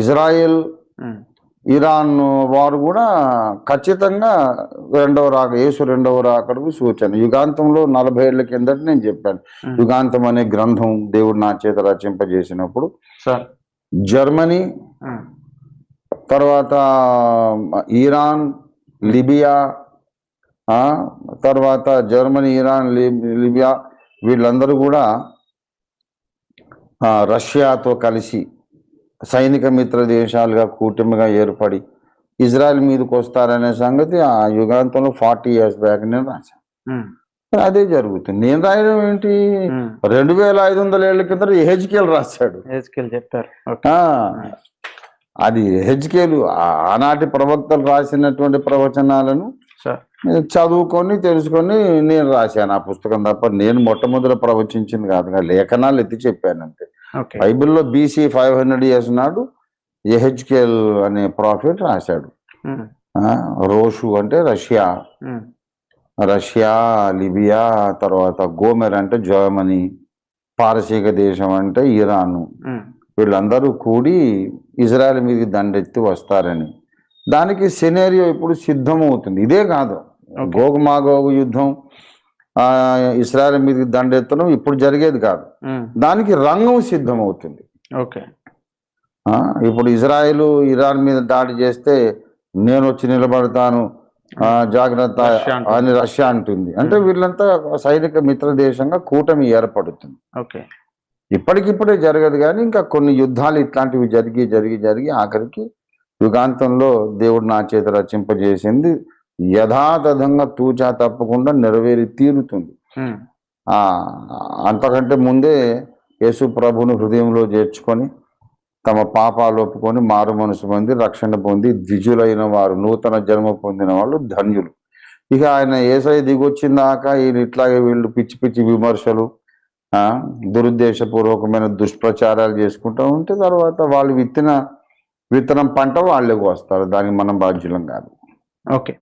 Israel Iran వారు కూడా ఖచ్చితంగా రెండవ రాక యేసు రెండవ రాకడకు సూచన. యుగాంతంలో నలభై ఏళ్ళ కిందట నేను చెప్పాను. యుగాంతం అనే గ్రంథం దేవుడు నా చేత రచింపజేసినప్పుడు జర్మనీ తర్వాత ఇరాన్ లిబియా తర్వాత జర్మనీ ఇరాన్ లిబియా వీళ్ళందరూ కూడా రష్యాతో కలిసి సైనిక మిత్ర దేశాలుగా కూటమిగా ఏర్పడి ఇజ్రాయెల్ మీదకి వస్తారనే సంగతి ఆ యుగాంతంలో ఫార్టీ ఇయర్స్ బ్యాక్ నేను రాశాను. అదే జరుగుతుంది. నేను రాయడం ఏంటి. రెండు వేల ఐదు వందల ఏళ్ళ కింద హెచ్కేల్ రాశాడు. హెచ్కేల్ చెప్పారు. ఆ, అది హెచ్కేలు ఆనాటి ప్రవక్తలు రాసినటువంటి ప్రవచనాలను చదువుకొని తెలుసుకొని నేను రాశాను ఆ పుస్తకం తప్ప. నేను మొట్టమొదటి ప్రవచించింది కాదు లేఖనాలు ఎత్తి చెప్పాను అంతే బైబిల్లో బీసీ ఫైవ్ హండ్రెడ్ ఇయర్స్ నాడు ఎహెచ్కేల్ అనే ప్రాఫిట్ రాశాడు. రోషు అంటే రష్యా. రష్యా లిబియా తర్వాత గోమెర్ అంటే జర్మనీ పారసీక దేశం అంటే ఇరాను. వీళ్ళందరూ కూడి ఇజ్రాయెల్ మీదకి దండెత్తి వస్తారని. దానికి సినేరియో ఇప్పుడు సిద్ధమవుతుంది. ఇదే కాదు. గోగు మాగోగు యుద్ధం ఆ, ఇజ్రాయెల్ మీదకి దండెత్తడం ఇప్పుడు జరిగేది కాదు. దానికి రంగం సిద్ధమవుతుంది. ఓకే. ఆ, ఇప్పుడు ఇజ్రాయెల్ ఇరాన్ మీద దాడి చేస్తే నేను వచ్చి నిలబడతాను. ఆ, జాగ్రత్త. అని రష్యా అంటుంది. అంటే. వీళ్ళంతా సైనిక మిత్ర దేశంగా కూటమి ఏర్పడుతుంది. ఓకే. ఇప్పటికిప్పుడే జరగదు కానీ ఇంకా కొన్ని యుద్ధాలు ఇట్లాంటివి జరిగి జరిగి జరిగి ఆఖరికి యుగాంతంలో దేవుడు నా చేత రచింపజేసింది. యథాతథంగా తూచా తప్పకుండా నెరవేరి తీరుతుంది. అంతకంటే ముందే యేసు ప్రభుని హృదయంలో చేర్చుకొని తమ పాపాలు ఒప్పుకొని మారు మనసు పొంది రక్షణ పొంది ద్విజులైన వారు నూతన జన్మ పొందిన వాళ్ళు ధన్యులు. ఇక ఆయన ఏసై దిగొచ్చిందాక ఈయన ఇట్లాగే వీళ్ళు పిచ్చి పిచ్చి విమర్శలు ఆ దురుద్దేశపూర్వకమైన దుష్ప్రచారాలు చేసుకుంటూ ఉంటే తర్వాత వాళ్ళు విత్తిన విత్తనం పంట వాళ్ళకి వస్తారు దానికి మనం బాధ్యులం కాదు. ఓకే.